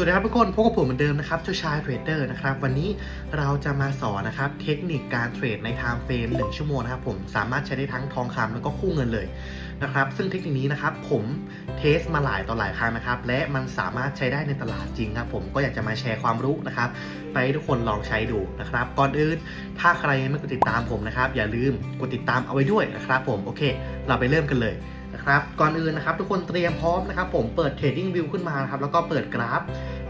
สวัสดีครับทุกคนพบกับผมเหมือนเดิมนะครับเจ้าชายเทรดเดอร์นะครับวันนี้เราจะมาสอนนะครับเทคนิคการเทรดในไทม์เฟรม1ชั่วโมงนะครับผมสามารถใช้ได้ทั้งทองคำแล้วก็คู่เงินเลยนะครับซึ่งเทคนิคนี้นะครับผมเทสมาหลายต่อหลายครั้งนะครับและมันสามารถใช้ได้ในตลาดจริงครับผมก็อยากจะมาแชร์ความรู้นะครับไปให้ทุกคนลองใช้ดูนะครับก่อนอื่นถ้าใครยังไม่กดติดตามผมนะครับอย่าลืมกดติดตามเอาไว้ด้วยนะครับผมโอเค เราไปเริ่มกันเลย นะครับก่อนอื่นนะครับทุกคนเตรียมพร้อมนะครับผมเปิด Trading View ขึ้นมานะครับแล้วก็เปิดกราฟ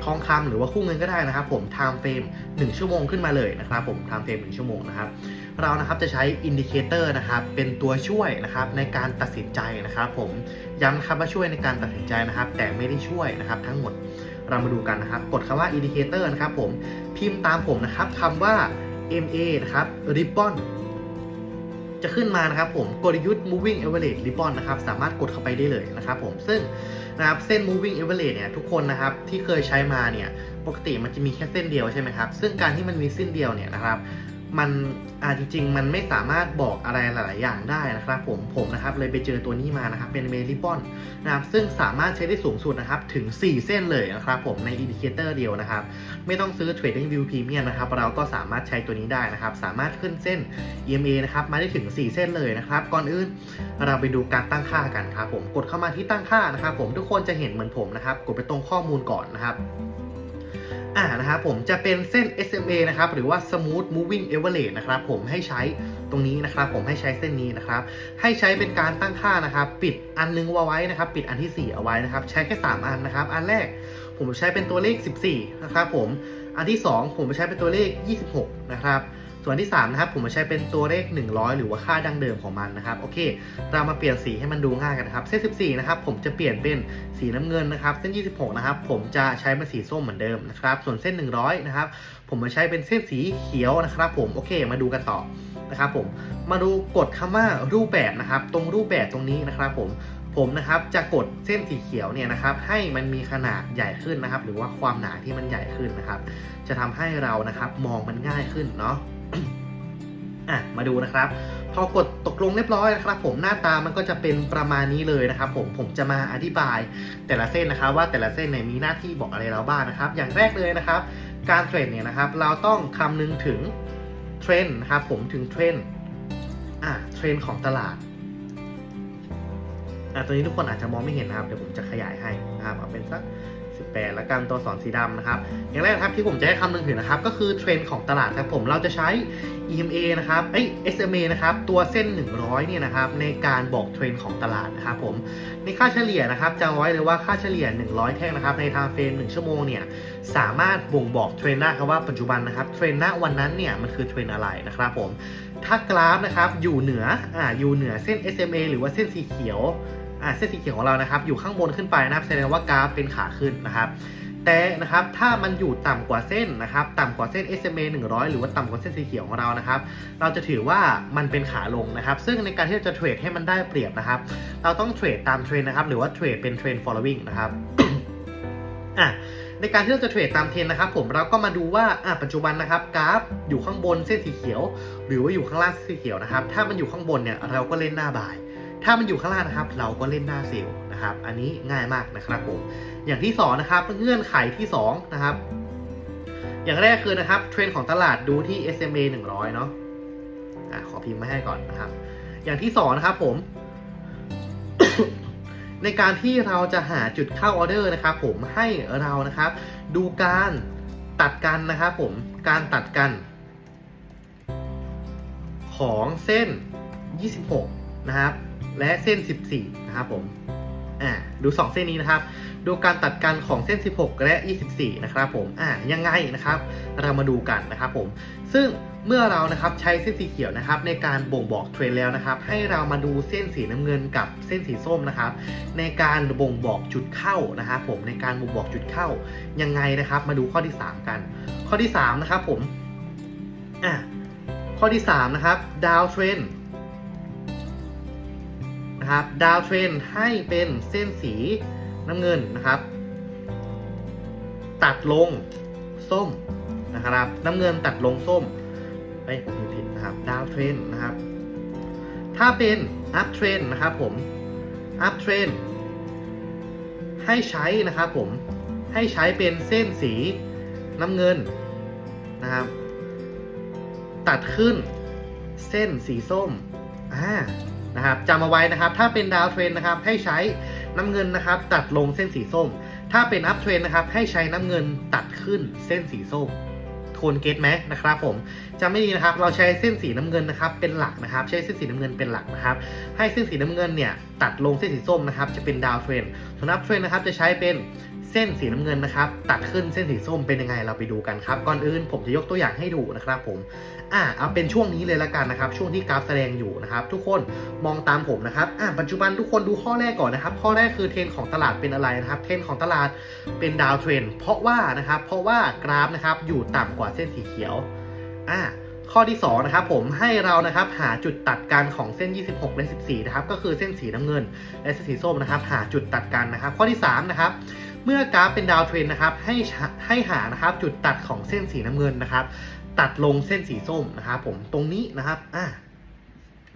ทองคำหรือว่าคู่เงินก็ได้นะครับผม Time Frame 1 ชั่วโมงขึ้นมาเลยนะครับผม Time Frame 1 ชั่วโมงนะครับเรานะครับจะใช้อินดิเคเตอร์นะครับเป็นตัวช่วยนะครับในการตัดสินใจนะครับผมย้ำนะครับว่าช่วยในการตัดสินใจนะครับ แต่ไม่ได้ช่วยนะครับทั้งหมดเรามาดูกันนะครับ กดคำว่าอินดิเคเตอร์นะครับผมพิมพ์ตามผมนะครับคำว่า MA นะครับ Ribbon จะขึ้นมานะครับผมกลยุทธ์ moving average ribbon นะครับสามารถกดเข้าไปได้เลยนะครับผมซึ่งนะครับเส้น moving average เนี่ยทุกคนนะครับที่เคยใช้มาเนี่ยปกติมันจะมีแค่เส้นเดียวใช่ไหมครับซึ่งการที่มันมีเส้นเดียวเนี่ยนะครับมันอ่าจริง ๆ มันไม่สามารถบอกอะไรหลาย ๆ อย่างได้นะครับผมผมนะครับเลยไปเจอตัวนี้มานะครับเป็นเมริบอนนะครับซึ่งสามารถใช้ได้สูงสุดนะครับถึง 4 เส้นเลยนะครับผมในอินดิเคเตอร์เดียวนะครับ ไม่ต้องซื้อ Trading View Premium นะครับเราก็สามารถใช้ตัวนี้ได้นะครับ สามารถขึ้นเส้น EMA นะครับมาได้ถึง 4 เส้นเลยนะครับ ก่อนอื่นเราไปดูการตั้งค่ากันครับผมกดเข้ามาที่ตั้งค่านะครับ ผมทุกคนจะเห็นเหมือนผมนะครับ กดไปตรงข้อมูลก่อนนะครับอ่านะครับผมจะเป็นเส้น SMA นะครับหรือว่า Smooth Moving Average นะครับผมให้ใช้ตรงนี้นะครับ ผมให้ใช้เส้นนี้นะครับ ให้ใช้เป็นการตั้งค่านะครับ ปิดอันนึงเอาไว้นะครับ ปิดอันที่ 4 เอาไว้นะครับ ใช้แค่ 3 อันนะครับ อันแรก ผมใช้เป็นตัวเลข 14 นะครับผม อันที่ 2 ผมใช้เป็นตัวเลข 26 นะครับ ส่วนที่ 3 นะครับ ผมใช้เป็นตัวเลข 100 หรือว่าค่าดังเดิมของมันนะครับ โอเค เรามาเปลี่ยนสีให้มันดูง่ายกันนะครับ เส้น 14 นะครับ ผมจะเปลี่ยนเป็นสีน้ำเงินนะครับ เส้น 26 นะครับ ผมจะใช้เป็นสีส้มเหมือนเดิมนะครับ ส่วนเส้น 100 นะครับ ผมมาใช้เป็นเส้นสีเขียวนะครับ ผม โอเค มาดูกันต่อนะครับผม มาดูกดคำว่ารูปแบบนะครับ ตรงรูปแบบตรงนี้นะครับผม ผมนะครับจะกดเส้นสีเขียวเนี่ยนะครับให้มันมีขนาดใหญ่ขึ้นนะครับ หรือว่าความหนาที่มันใหญ่ขึ้นนะครับ จะทำให้เรานะครับมองมันง่ายขึ้นเนาะอะมาดูนะครับพอกดตกลงเรียบร้อยนะครับ ผมหน้าตามันก็จะเป็นประมาณนี้เลยนะครับ ผมผมจะมาอธิบาย แต่ละเส้นนะครับ ว่าแต่ละเส้นเนี่ยมีหน้าที่บอกอะไรเราบ้างนะครับ อย่างแรกเลยนะครับ การเทรดเนี่ยนะครับ เราต้องคำนึงถึงเทรนด์นะครับผมถึงเทรนด์อะเทรนด์ของตลาด อะตัวนี้ทุกคนอาจจะมองไม่เห็นนะครับเดี๋ยวผมจะขยายให้นะครับเอาเป็นสัก 18แล้วกันตัวสอนสีดำนะครับ อย่างแรกนะครับที่ผมจะให้คำนึงถึงนะครับ ก็คือเทรนด์ของตลาดครับผมเราจะใช้ EMA นะครับเอ้ย SMA นะครับตัวเส้น 100 เนี่ยนะครับในการบอกเทรนด์ของตลาดนะครับผมในค่าเฉลี่ยนะครับจำไว้เลยว่าค่าเฉลี่ย 100 แท่งนะครับในไทม์เฟรม1ชั่วโมงเนี่ยสามารถบ่งบอกเทรนด์ได้ครับว่าปัจจุบันนะครับเทรนด์ณวันนั้นเนี่ยมันคือเทรนด์อะไรนะครับผมถ้ากราฟนะครับอยู่เหนืออ่าอยู่เหนือเส้น SMA หรือว่าเส้นสีเขียว อ่าเส้นสีเขียวของเรานะครับ อยู่ข้างบนขึ้นไปนะครับแสดงว่ากราฟเป็นขาขึ้นนะครับแต่นะครับถ้ามันอยู่ต่ำกว่าเส้นนะครับต่ำกว่าเส้น SMA 100 หรือว่าต่ำกว่าเส้นสีเขียวของเรานะครับ เราจะถือว่ามันเป็นขาลงนะครับ ซึ่งในการที่เราจะเทรดให้มันได้เปรียบนะครับ เราต้องเทรดตามเทรนนะครับ หรือว่าเทรดเป็นเทรน following นะครับอะในการที่เราจะเทรดตามเทรนนะครับผมเราก็มาดูว่าอะปัจจุบันนะครับกราฟอยู่ข้างบนเส้นสีเขียว หรือว่าอยู่ข้างล่างเส้นสีเขียวนะครับ ถ้ามันอยู่ข้างบนเนี่ยเราก็เล่นหน้าบ่าย ถ้ามันอยู่ข้างล่างนะครับ เราก็เล่นหน้าเซลล์นะครับ อันนี้ง่ายมากนะครับผม อย่างที่สองนะครับเงื่อนไขที่สองนะครับ อย่างแรกคือนะครับเทรนด์ของตลาดดูที่ SMA 100 เนาะอะขอพิมพ์มาให้ก่อนนะครับ อย่างที่สองนะครับผม ในการที่เราจะหาจุดเข้าออเดอร์นะครับ ผมให้เรานะครับ ดูการตัดกันนะครับผมการตัดกันของเส้น 26 นะครับ และเส้น 14 นะครับผมอ่าดู 2 เส้นนี้นะครับ ดูการตัดกันของเส้น 16 และ 24 นะครับผมอ่ายังไงนะครับ เรามาดูกันนะครับผม ซึ่งเมื่อเรานะครับใช้เส้นสีเขียวนะครับ ในการบ่งบอกเทรนด์แล้วนะครับ ให้เรามาดูเส้นสีน้ำเงินกับเส้นสีส้มนะครับ ในการบ่งบอกจุดเข้านะครับผมในการบ่งบอกจุดเข้ายังไงนะครับ มาดูข้อที่ 3 กัน ข้อที่ 3 นะครับผมอะข้อที่ 3 นะครับดาวเทรน นะครับ ดาวเทรนให้เป็นเส้นสีน้ำเงินนะครับ ตัดลงส้มนะครับ น้ำเงินตัดลงส้มเอ้ยผมพิมพ์ผิดนะครับ ดาวเทรนนะครับ ถ้าเป็นอัพเทรนนะครับผมอัพเทรนให้ใช้นะครับผมให้ใช้เป็นเส้นสีน้ำเงินนะครับ ตัดขึ้นเส้นสีส้มอ่า นะครับจำเอาไว้นะครับ ถ้าเป็นดาวเทรนนะครับ ให้ใช้น้ำเงินนะครับ ตัดลงเส้นสีส้ม ถ้าเป็นอัพเทรนนะครับ ให้ใช้น้ำเงินตัดขึ้นเส้นสีส้มทวนเกตไหมนะครับผมจำไม่ดีนะครับ เราใช้เส้นสีน้ำเงินนะครับ เป็นหลักนะครับ ใช้เส้นสีน้ำเงินเป็นหลักนะครับ ให้เส้นสีน้ำเงินเนี่ยตัดลงเส้นสีส้มนะครับ จะเป็นดาวเทรนส่วนอัพเทรนนะครับ จะใช้เป็น เส้นสีน้ำเงินนะครับ ตัดขึ้นเส้นสีส้มเป็นยังไงเราไปดูกันครับ ก่อนอื่นผมจะยกตัวอย่างให้ดูนะครับผมอ่าเอาเป็นช่วงนี้เลยละกันนะครับ ช่วงที่กราฟแสดงอยู่นะครับ ทุกคนมองตามผมนะครับอ่าปัจจุบันทุกคนดูข้อแรกก่อนนะครับ ข้อแรกคือเทรนของตลาดเป็นอะไรนะครับ เทรนของตลาดเป็นดาวเทรนเพราะว่านะครับ เพราะว่ากราฟนะครับอยู่ต่ำกว่าเส้นสีเขียวอ่าข้อที่2นะครับผมให้เรานะครับหาจุดตัดกันของเส้น 26 และ 14 นะครับ ก็คือเส้นสีน้ำเงิน และเส้นสีส้มนะครับ หาจุดตัดกันนะครับ ข้อที่3นะครับ เมื่อกราฟเป็นดาวเทรนนะครับให้ให้หานะครับจุดตัดของเส้นสีน้ำเงินนะครับ ตัดลงเส้นสีส้มนะครับผมตรงนี้นะครับอ่า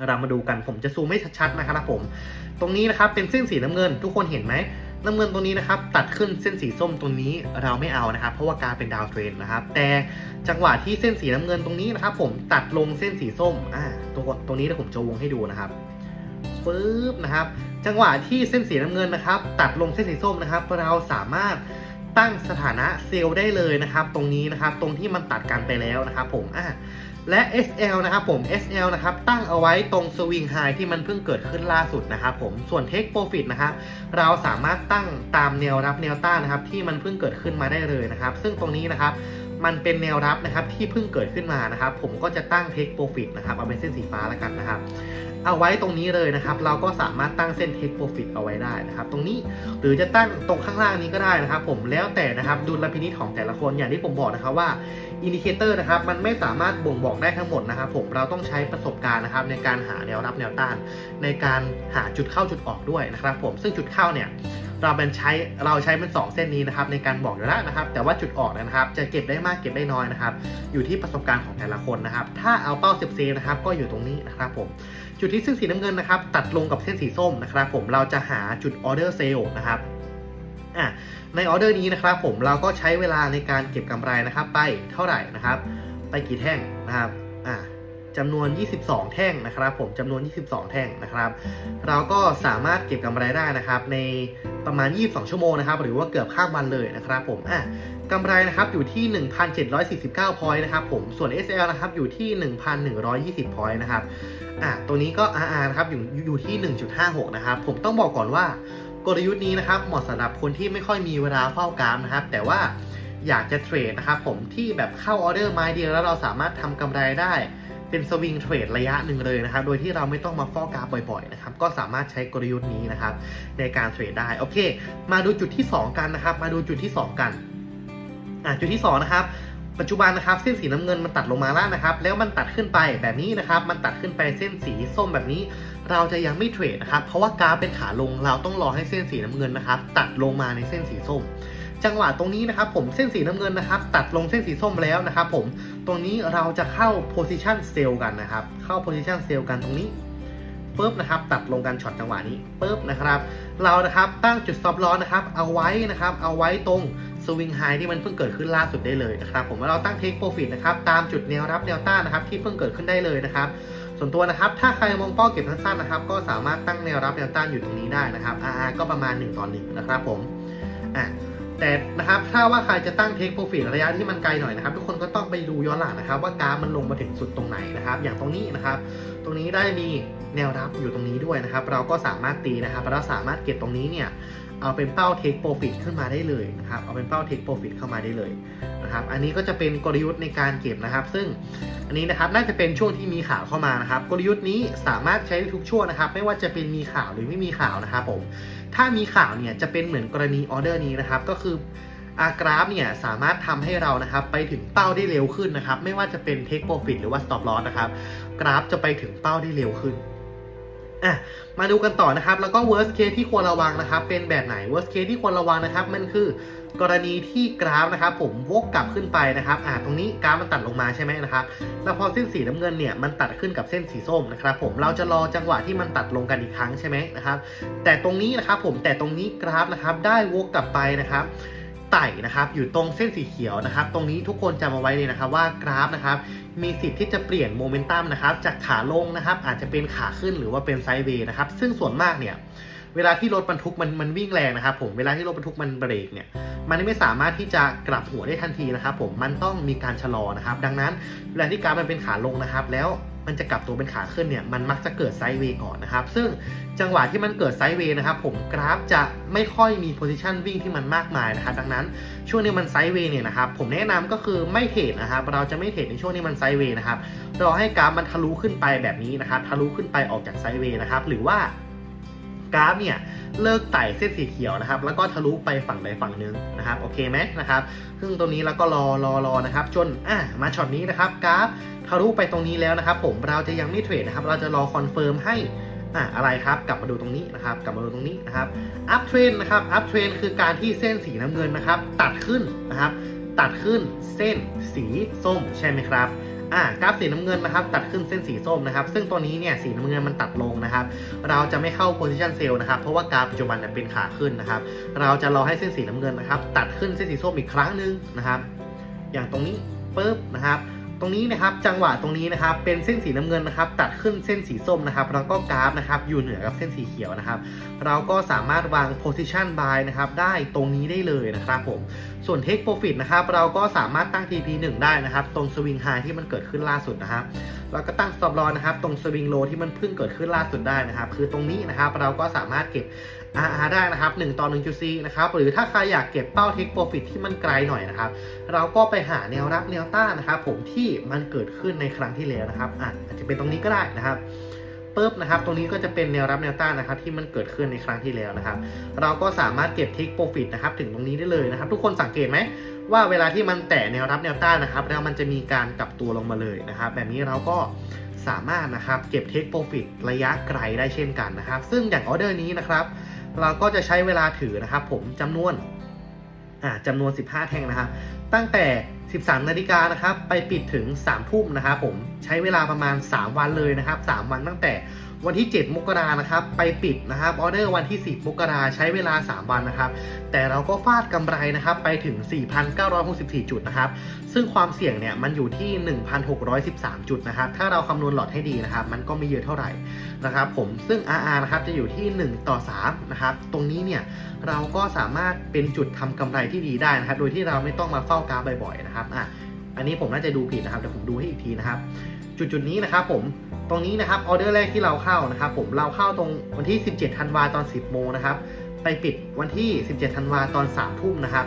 เรามาดูกันผมจะซูมให้ชัดๆนะครับผม ตรงนี้นะครับเป็นเส้นสีน้ำเงิน ทุกคนเห็นไหมน้ำเงินตรงนี้นะครับ ตัดขึ้นเส้นสีส้มตรงนี้เราไม่เอานะครับ เพราะว่ากาฟเป็นดาวเทรนนะครับ แต่จังหวะที่เส้นสีน้ำเงินตรงนี้นะครับ ผมตัดลงเส้นสีส้มอ่าตรงตรงนี้เดี๋ยวผมจะวงให้ดูนะครับ ปึ๊บนะครับ จังหวะที่เส้นสีน้ำเงินนะครับ ตัดลงเส้นสีส้มนะครับ เราสามารถตั้งสถานะเซลล์ได้เลยนะครับ ตรงนี้นะครับตรงที่มันตัดกันไปแล้วนะครับ ผมอะและ SL นะครับผม SL นะครับตั้งเอาไว้ตรงสวิงไฮที่มันเพิ่งเกิดขึ้นล่าสุดนะครับผมส่วน Take Profit นะครับเราสามารถตั้งตามแนวรับแนวต้านนะครับที่มันเพิ่งเกิดขึ้นมาได้เลยนะครับ ซึ่งตรงนี้นะครับ มันเป็นแนวรับนะครับที่เพิ่งเกิดขึ้นมานะครับ ผมก็จะตั้ง Take Profit นะครับเอาเป็นเส้นสีฟ้าแล้วกันนะครับ เอาไว้ตรงนี้เลยนะครับ เราก็สามารถตั้งเส้น Take Profit เอาไว้ได้นะครับ ตรงนี้หรือจะตั้งตรงข้างล่างนี้ก็ได้นะครับ ผมแล้วแต่นะครับดุลพินิจของแต่ละคนอย่างที่ผมบอกนะครับว่าอินดิเคเตอร์นะครับมันไม่สามารถบ่งบอกได้ทั้งหมดนะครับ ผมเราต้องใช้ประสบการณ์นะครับ ในการหาแนวรับแนวต้าน ในการหาจุดเข้าจุดออกด้วยนะครับ ผมซึ่งจุดเข้าเนี่ย เราเป็นใช้เราใช้เป็น 2 เส้นนี้นะครับในการบอกอยู่แล้วนะครับ แต่ว่าจุดออกนะครับ จะเก็บได้มากเก็บได้น้อยนะครับ อยู่ที่ประสบการณ์ของแต่ละคนนะครับ ถ้าเอาเป้าเซฟเซนะครับก็อยู่ตรงนี้นะครับผมจุดที่เส้นสีน้ำเงินนะครับ ตัดลงกับเส้นสีส้มนะครับ ผมเราจะหาจุดออเดอร์เซลนะครับอะในออเดอร์นี้นะครับ ผมเราก็ใช้เวลาในการเก็บกำไรนะครับ ไปเท่าไหร่นะครับ ไปกี่แท่งนะครับอะ จำนวน 22 แท่งนะครับผมจำนวน 22 แท่งนะครับ เราก็สามารถเก็บกำไรได้นะครับ ในประมาณ 22 ชั่วโมงนะครับ หรือว่าเกือบข้ามวันเลยนะครับผมอะกำไรนะครับอยู่ที่ 1,749 พอยต์นะครับผมส่วน SL นะครับอยู่ที่ 1,120 พอยต์นะครับอะตัวนี้ก็ RR นะครับอยู่อยู่ที่ 1.56 นะครับ ผมต้องบอกก่อนว่ากลยุทธ์นี้นะครับเหมาะสำหรับคนที่ไม่ค่อยมีเวลาเฝ้ากรามนะครับ แต่ว่าอยากจะเทรดนะครับผมที่แบบเข้าออเดอร์ไม้เดียวแล้วเราสามารถทำกำไรได้ เป็นสวิงเทรดระยะหนึ่งเลยนะครับ โดยที่เราไม่ต้องมาฟอกกราฟบ่อยๆนะครับ ก็สามารถใช้กลยุทธ์นี้นะครับในการเทรดได้ โอเค มาดูจุดที่ 2 กันนะครับ มาดูจุดที่ 2 กัน อะจุดที่ 2 นะครับปัจจุบันนะครับเส้นสีน้ำเงินมันตัดลงมาแล้วนะครับ แล้วมันตัดขึ้นไปแบบนี้นะครับ มันตัดขึ้นไปเส้นสีส้มแบบนี้ เราจะยังไม่เทรดนะครับ เพราะว่ากราฟเป็นขาลงเราต้องรอให้เส้นสีน้ำเงินนะครับ ตัดลงมาในเส้นสีส้ม จังหวะตรงนี้นะครับ ผมเส้นสีน้ำเงินนะครับ ตัดลงเส้นสีส้มแล้วนะครับ ผม ตรงนี้เราจะเข้า position sell กันนะครับ เข้า position sell กันตรงนี้ปุ๊บนะครับ ตัดลงกันช็อตจังหวะนี้ปุ๊บนะครับ เรานะครับตั้งจุด stop loss นะครับ เอาไว้นะครับ เอาไว้ตรง swing high ที่มันเพิ่งเกิดขึ้นล่าสุดได้เลยนะครับ ผมว่าเราตั้ง take profit นะครับ ตามจุดแนวรับแนวต้านนะครับ ที่เพิ่งเกิดขึ้นได้เลยนะครับ ส่วนตัวนะครับ ถ้าใครมองเป้าเก็บสั้นๆนะครับ ก็สามารถตั้งแนวรับแนวต้านอยู่ตรงนี้ได้นะครับ RR ก็ประมาณ1ต่อ1นะครับ ผมอะ แต่นะครับถ้าว่าใครจะตั้ง take profit ระยะที่มันไกลหน่อยนะครับ ทุกคนก็ต้องไปดูย้อนหลังนะครับ ว่ากราฟมันลงมาถึงสุดตรงไหนนะครับ อย่างตรงนี้นะครับ ตรงนี้ได้มีแนวรับอยู่ตรงนี้ด้วยนะครับ เราก็สามารถตีนะครับเราสามารถเก็บตรงนี้เนี่ยเอาเป็นเป้า take profit ขึ้นมาได้เลยนะครับเอาเป็นเป้า take profit เข้ามาได้เลยนะครับอันนี้ก็จะเป็นกลยุทธ์ในการเก็บนะครับ ซึ่งอันนี้นะครับน่าจะเป็นช่วงที่มีข่าวเข้ามานะครับ กลยุทธ์นี้สามารถใช้ได้ทุกช่วงนะครับ ไม่ว่าจะเป็นมีข่าวหรือไม่มีข่าวนะครับผม ถ้ามีข่าวเนี่ยจะเป็นเหมือนกรณีออเดอร์นี้นะครับ ก็คืออากราฟเนี่ยสามารถทำให้เรานะครับไปถึงเป้าได้เร็วขึ้นนะครับ ไม่ว่าจะเป็น take profit หรือว่า stop loss นะครับ กราฟจะไปถึงเป้าได้เร็วขึ้นอะมาดูกันต่อนะครับ แล้วก็ worst case ที่ควรระวังนะครับ เป็นแบบไหน worst case ที่ควรระวังนะครับ มันคือ กรณีที่กราฟนะครับผมวกกลับขึ้นไปนะครับอ่าตรงนี้กราฟมันตัดลงมาใช่ไหมนะครับแล้วพอเส้นสีน้ำเงินเนี่ยมันตัดขึ้นกับเส้นสีส้มนะครับผมเราจะรอจังหวะที่มันตัดลงกันอีกครั้งใช่ไหมนะครับแต่ตรงนี้นะครับผมแต่ตรงนี้กราฟนะครับได้วกกลับไปนะครับไต่นะครับอยู่ตรงเส้นสีเขียวนะครับ ตรงนี้ทุกคนจำเอาไว้เลยนะครับว่ากราฟนะครับมีสิทธิ์ที่จะเปลี่ยนโมเมนตัมนะครับจากขาลงนะครับอาจจะเป็นขาขึ้นหรือว่าเป็นไซด์เวย์นะครับซึ่งส่วนมากเนี่ย เวลาที่รถบรรทุกมันมันวิ่งแรงนะครับผมเวลาที่รถบรรทุกมันเบรกเนี่ยมันไม่สามารถที่จะกลับหัวได้ทันทีนะครับผมมันต้องมีการชะลอนะครับ ดังนั้นเวลาที่กราฟมันเป็นขาลงนะครับ แล้วมันจะกลับตัวเป็นขาขึ้นเนี่ยมันมักจะเกิดไซด์เวย์ก่อนนะครับ ซึ่งจังหวะที่มันเกิดไซด์เวย์นะครับผมกราฟจะไม่ค่อยมีโพซิชันวิ่งที่มันมากมายนะครับดังนั้นช่วงนี้มันไซด์เวย์เนี่ยนะครับผมแนะนำก็คือไม่เทรดนะครับ เราจะไม่เทรดในช่วงนี้มันไซด์เวย์นะครับรอให้กราฟมันทะลุขึ้นไปแบบนี้นะครับทะลุขึ้นไปออกจากไซด์เวย์นะครับหรือว่า กราฟเนี่ยเลิกไต่เส้นสีเขียวนะครับ แล้วก็ทะลุไปฝั่งใดฝั่งหนึ่งนะครับ โอเคไหมนะครับ ซึ่งตรงนี้เราก็รอรอรอนะครับ จนอะมาช็อตนี้นะครับกราฟทะลุไปตรงนี้แล้วนะครับ ผมเราจะยังไม่เทรดนะครับ เราจะรอคอนเฟิร์มให้อะอะไรครับ กลับมาดูตรงนี้นะครับ กลับมาดูตรงนี้นะครับ อัพเทรนนะครับ อัพเทรนคือการที่เส้นสีน้ำเงินนะครับ ตัดขึ้นนะครับ ตัดขึ้นเส้นสีส้มใช่ไหมครับ อ่ากราฟสีน้ำเงินนะครับตัดขึ้นเส้นสีส้มนะครับ ซึ่งตัวนี้เนี่ยสีน้ำเงินมันตัดลงนะครับ เราจะไม่เข้า position sell นะครับ เพราะว่ากราฟปัจจุบันเนี่ยเป็นขาขึ้นนะครับ เราจะรอให้เส้นสีน้ำเงินนะครับ ตัดขึ้นเส้นสีส้มอีกครั้งหนึ่งนะครับ อย่างตรงนี้ปุ๊บนะครับ ตรงนี้นะครับจังหวะตรงนี้นะครับเป็นเส้นสีน้ำเงินนะครับ ตัดขึ้นเส้นสีส้มนะครับแล้วก็กราฟนะครับอยู่เหนือกับเส้นสีเขียวนะครับ เราก็สามารถวาง position buy นะครับได้ตรงนี้ได้เลยนะครับผมส่วน take profit นะครับเราก็สามารถตั้ง TP 1ได้นะครับ ตรง swing high ที่มันเกิดขึ้นล่าสุดนะครับแล้วก็ตั้ง stop loss นะครับ ตรง swing low ที่มันเพิ่งเกิดขึ้นล่าสุดได้นะครับ คือตรงนี้นะครับเราก็สามารถเก็บ RR ได้นะครับ 1 ต่อ 1.4 นะครับ หรือถ้าใครอยากเก็บเป้า take profit ที่มันไกลหน่อยนะครับ เราก็ไปหาแนวรับแนวต้านนะครับ ผมที่มันเกิดขึ้นในครั้งที่แล้วนะครับอาจจะเป็นตรงนี้ก็ได้นะครับปุ๊บนะครับ ตรงนี้ก็จะเป็นแนวรับแนวต้านนะครับ ที่มันเกิดขึ้นในครั้งที่แล้วนะครับ เราก็สามารถเก็บ take profit นะครับถึงตรงนี้ได้เลยนะครับ ทุกคนสังเกตไหมว่าเวลาที่มันแตะแนวรับแนวต้านนะครับ แล้วมันจะมีการกลับตัวลงมาเลยนะครับ แบบนี้เราก็สามารถนะครับเก็บ take profit ระยะไกลได้เช่นกันนะครับ ซึ่งอย่างออเดอร์นี้นะครับ เราก็จะใช้เวลาถือนะครับ ผมจำนวนอ่าจำนวน 15 แท่งนะครับ ตั้งแต่ 13 นาฬิกานะครับ ไปปิดถึง 3 ทุ่มนะครับผมใช้เวลาประมาณ 3 วันเลยนะครับ 3 วันตั้งแต่ วันที่ 7 มกรานะครับ ไปปิดนะครับออเดอร์วันที่ 10 มกราใช้เวลา 3 วันนะครับ แต่เราก็ฟาดกำไรนะครับไปถึง 4,964 จุดนะครับ ซึ่งความเสี่ยงเนี่ยมันอยู่ที่ 1,613 จุดนะครับ ถ้าเราคำนวณหลอดให้ดีนะครับ มันก็ไม่เยอะเท่าไหร่นะครับผม ซึ่ง RR นะครับจะอยู่ที่ 1 ต่อ 3 นะครับ ตรงนี้เนี่ยเราก็สามารถเป็นจุดทำกำไรที่ดีได้นะครับ โดยที่เราไม่ต้องมาเฝ้ากราฟบ่อยๆนะครับ อะ อันนี้ผมน่าจะดูผิดนะครับ เดี๋ยวผมดูให้อีกทีนะครับ จุดจุดๆนี้นะครับผม ตรงนี้นะครับออเดอร์แรกที่เราเข้านะครับ ผมเราเข้าตรงวันที่ 17ธันวาตอน 10โมงนะครับ ไปปิดวันที่ 17ธันวาตอน3ทุ่มนะครับ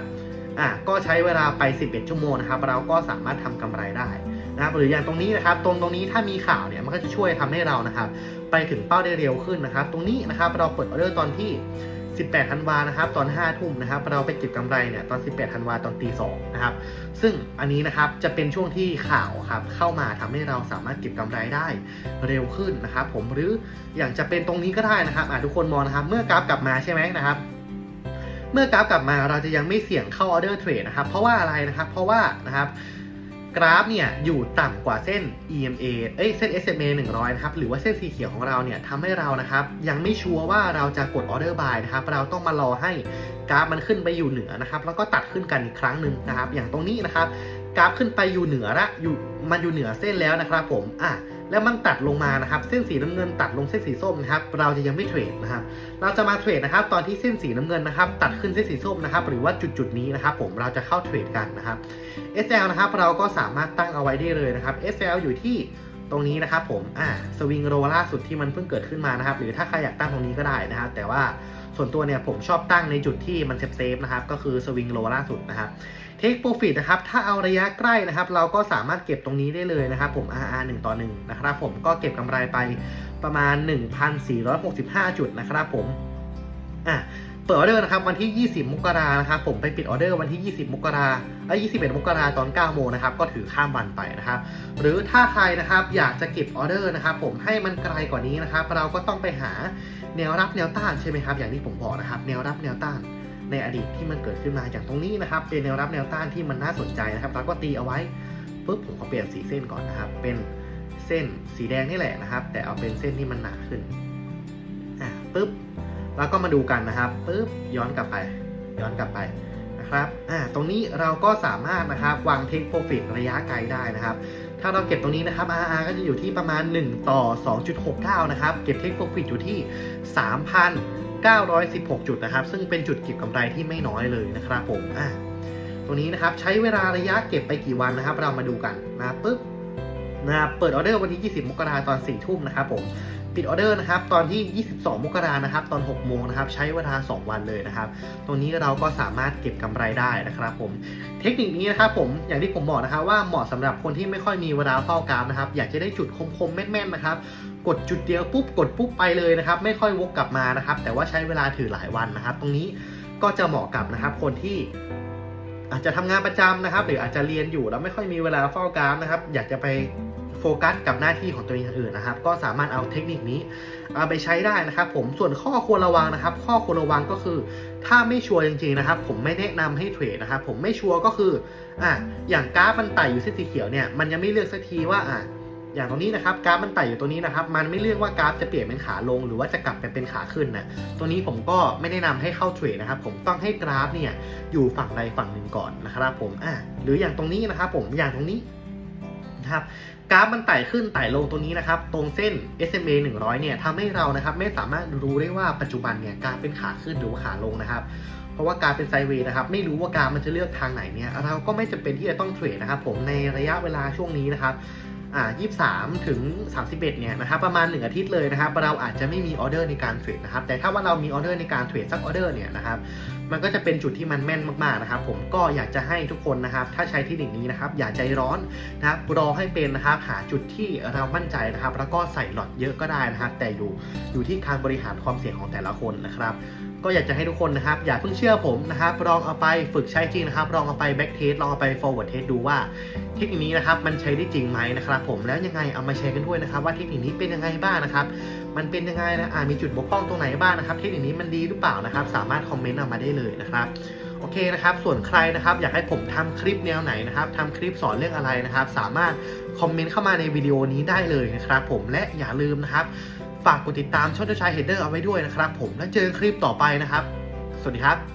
อะก็ใช้เวลาไป 11 ชั่วโมงนะครับ เราก็สามารถทำกำไรได้นะครับหรืออย่างตรงนี้นะครับตรงตรงนี้ถ้ามีข่าวเนี่ยมันก็จะช่วยทำให้เรานะครับ ไปถึงเป้าได้เร็วขึ้นนะครับ ตรงนี้นะครับเราเปิดออเดอร์ตอนที่ 18ธันวานะครับตอน 5 ทุ่มนะครับเราไปเก็บกำไรเนี่ยตอน 18ธันวาตอนตี2นะครับซึ่งอันนี้นะครับจะเป็นช่วงที่ข่าวครับเข้ามาทำให้เราสามารถเก็บกำไรได้เร็วขึ้นนะครับผมหรืออย่างจะเป็นตรงนี้ก็ได้นะครับทุกคนมองนะครับเมื่อกราฟกลับมาใช่ไหมนะครับเมื่อกราฟกลับมาเราจะยังไม่เสี่ยงเข้าออเดอร์เทรดนะครับเพราะว่าอะไรนะครับเพราะว่านะครับ กราฟเนี่ยอยู่ต่ำกว่าเส้น EMA เอ้ยเส้น SMA 100 นะครับ หรือว่าเส้นสีเขียวของเราเนี่ยทำให้เรานะครับ ยังไม่ชัวร์ว่าเราจะกดออเดอร์บายนะครับ เราต้องมารอให้กราฟมันขึ้นไปอยู่เหนือนะครับ แล้วก็ตัดขึ้นกันอีกครั้งหนึ่งนะครับ อย่างตรงนี้นะครับ กราฟขึ้นไปอยู่เหนือละอยู่มันอยู่เหนือเส้นแล้วนะครับ ผมอะ แล้วมันตัดลงมานะครับ เส้นสีน้ำเงินตัดลงเส้นสีส้มนะครับ เราจะยังไม่เทรดนะครับ เราจะมาเทรดนะครับ ตอนที่เส้นสีน้ำเงินนะครับ ตัดขึ้นเส้นสีส้มนะครับ หรือว่าจุดจุดๆนี้นะครับ ผมเราจะเข้าเทรดกันนะครับ SL นะครับ เราก็สามารถตั้งเอาไว้ได้เลยนะครับ SL อยู่ที่ตรงนี้นะครับผม อ่า สวิงโรล่าสุดที่มันเพิ่งเกิดขึ้นมานะครับ หรือถ้าใครอยากตั้งตรงนี้ก็ได้นะครับ แต่ว่า ส่วนตัวเนี่ยผมชอบตั้งในจุดที่มันเซฟเซฟๆนะครับ ก็คือสวิงโรล่าสุดนะครับ Take Profit นะครับ ถ้าเอาระยะใกล้นะครับ เราก็สามารถเก็บตรงนี้ได้เลยนะครับ ผม RR 1 ต่อ 1 นะครับ ผมก็เก็บกำไรไปประมาณ 1,465 จุดนะครับผมอะเปิดออเดอร์นะครับวันที่ 20 มกรานะครับผมไปปิดออเดอร์วันที่ 20 มกราเอ้ย21 มกราตอน 9 โมงนะครับ ก็ถือข้ามวันไปนะครับ หรือถ้าใครนะครับอยากจะเก็บออเดอร์นะครับ ผมให้มันไกลกว่านี้นะครับ เราก็ต้องไปหา แนวรับแนวต้านใช่ไหมครับ อย่างที่ผมบอกนะครับ แนวรับแนวต้านในอดีตที่มันเกิดขึ้นมาอย่างตรงนี้นะครับ เป็นแนวรับแนวต้านที่มันน่าสนใจนะครับเราก็ตีเอาไว้ปุ๊บผมขอเปลี่ยนสีเส้นก่อนนะครับ เป็นเส้นสีแดงนี่แหละนะครับ แต่เอาเป็นเส้นที่มันหนาขึ้นอะปุ๊บแล้วก็มาดูกันนะครับปุ๊บย้อนกลับไป ย้อนกลับไปนะนะครับอ่าตรงนี้เราก็สามารถนะครับวางเทคโปรฟิตระยะไกลได้นะครับ ถ้าเราเก็บตรงนี้นะครับ RR ก็จะอยู่ที่ประมาณ 1 ต่อ 2.69นะครับ เก็บเทคโปรฟิตอยู่ที่ 3,916 จุดนะครับ ซึ่งเป็นจุดเก็บกำไรที่ไม่น้อยเลยนะครับผมอ่าตรงนี้นะครับใช้เวลาระยะเก็บไปกี่วันนะครับ เรามาดูกันนะปึ๊บนะเปิดออเดอร์วันที่ 20 มกราคมตอน 4 ทุ่มนะครับผม ปิดออเดอร์นะครับตอนที่ 22 มกรานะครับตอน 6 โมงนะครับใช้เวลา 2 วันเลยนะครับ ตรงนี้เราก็สามารถเก็บกำไรได้นะครับผมเทคนิคนี้นะครับผมอย่างที่ผมบอกนะครับว่าเหมาะสำหรับคนที่ไม่ค่อยมีเวลาเฝ้ากราฟนะครับอยากจะได้จุดคมๆแม่นๆนะครับกดจุดเดียวปุ๊บกดปุ๊บไปเลยนะครับไม่ค่อยวกกลับมานะครับแต่ว่าใช้เวลาถือหลายวันนะครับ ตรงนี้ก็จะเหมาะกับนะครับคนที่อาจจะทำงานประจำนะครับ หรืออาจจะเรียนอยู่แล้วไม่ค่อยมีเวลาเฝ้ากราฟนะครับ อยากจะไป โฟกัสกับหน้าที่ของตัวเองอื่นนะครับ ก็สามารถเอาเทคนิคนี้เอาไปใช้ได้นะครับ ผมส่วนข้อควรระวังนะครับ ข้อควรระวังก็คือ ถ้าไม่ชัวร์จริงๆนะครับ ผมไม่แนะนำให้เทรดนะครับ ผมไม่ชัวร์ก็คืออะอย่างกราฟมันไต่อยู่เส้นสีเขียวเนี่ยมันยังไม่เลือกสักทีว่าอะอย่างตรงนี้นะครับกราฟมันไต่อยู่ตรงนี้นะครับ มันไม่เลือกว่ากราฟจะเปลี่ยนเป็นขาลง หรือว่าจะกลับไปเป็นขาขึ้นนะตัวนี้ผมก็ไม่แนะนำให้เข้าเทรดนะครับ ผมต้องให้กราฟเนี่ยอยู่ฝั่งใดฝั่งหนึ่งก่อนนะครับ ผมอะหรืออย่างตรงนี้นะครับ ผมอย่างตรงนี้นะครับ กราฟมันไต่ขึ้นไต่ลงตัวนี้นะครับ ตรงเส้น SMA 100 เนี่ยทำให้เรานะครับไม่สามารถรู้ได้ว่าปัจจุบันเนี่ยการเป็นขาขึ้นหรือขาลงนะครับ เพราะว่าการเป็นไซเวย์นะครับไม่รู้ว่าการมันจะเลือกทางไหนเนี่ยเราก็ไม่จำเป็นที่จะต้องเทรดนะครับผมในระยะเวลาช่วงนี้นะครับ อ่า23 ถึง 31 เนี่ยนะครับประมาณ 1 อาทิตย์เลยนะครับเราอาจจะไม่มีออเดอร์ในการเทรดนะครับแต่ถ้าว่าเรามีออเดอร์ในการเทรดสักออเดอร์เนี่ยนะครับมันก็จะเป็นจุดที่มันแม่นมากๆนะครับผมก็อยากจะให้ทุกคนนะครับถ้าใช้เที่หนึ่งนี้นะครับอย่าใจร้อนนะครับรอให้เป็นนะครับหาจุดที่เรามั่นใจนะครับ แล้วก็ใส่หลอดเยอะก็ได้นะครับแต่อยู่อยู่ที่การบริหารความเสี่ยงของแต่ละคนนะครับ ก็อยากจะให้ทุกคนนะครับ อย่าเพิ่งเชื่อผมนะครับลองเอาไปฝึกใช้จริงนะครับลองเอาไปแบ็กเทสลองเอาไป forward test ดูว่าเทคนิคนี้นะครับมันใช้ได้จริงไหมนะครับผมแล้วยังไงเอามาแชร์กันด้วยนะครับ ว่าเทคนิคนี้เป็นยังไงบ้างนะครับมันเป็นยังไงนะอ่ามีจุดบกพร่องตรงไหนบ้างนะครับเทคนิคนี้มันดีหรือเปล่านะครับ สามารถคอมเมนต์ออกมาได้เลยนะครับโอเคนะครับ ส่วนใครนะครับอยากให้ผมทำคลิปแนวไหนนะครับทำคลิปสอนเรื่องอะไรนะครับ สามารถคอมเมนต์เข้ามาในวิดีโอนี้ได้เลยนะครับ ผมและอย่าลืมนะครับ ฝากกดติดตามช่องเจ้าชายเฮดเดอร์เอาไว้ด้วยนะครับผมแล้วเจอกันคลิปต่อไปนะครับ สวัสดีครับ